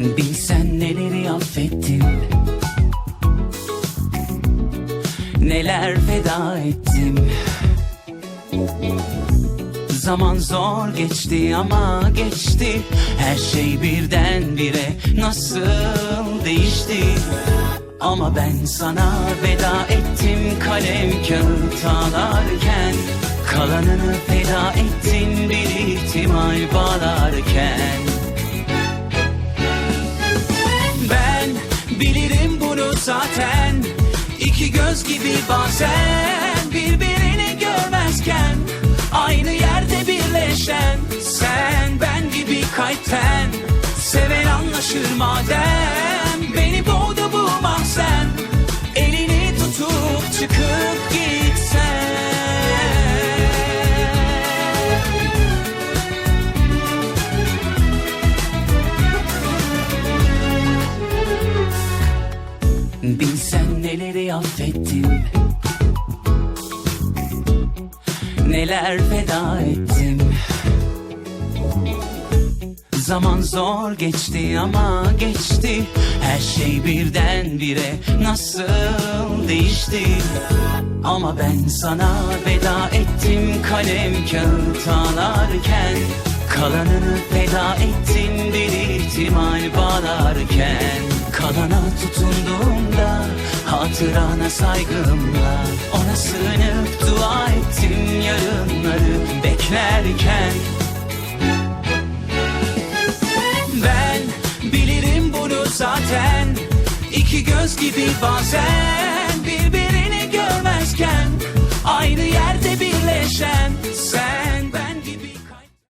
Bilsen neleri affettim. Neler feda ettim. Zaman zor geçti ama geçti. Her şey birdenbire nasıl değişti? Ama ben sana veda ettim kalem kağıt ağlarken Kalanını feda ettin bir ihtimal bağlarken Göz gibi bazen birbirini görmezken Aynı yerde birleşen sen ben gibi kalpten Seven anlaşır madem neleri affettim Neler feda ettim Zaman zor geçti ama geçti. Her şey birdenbire nasıl değişti? Ama ben sana veda ettim kalem kağıt ağlarken Kalanını feda ettin bir ihtimal bağlarken hatırana saygımla Ona sığınıp dua ettim yarınları beklerken. Ben bilirim bunu zaten İki göz gibi bazen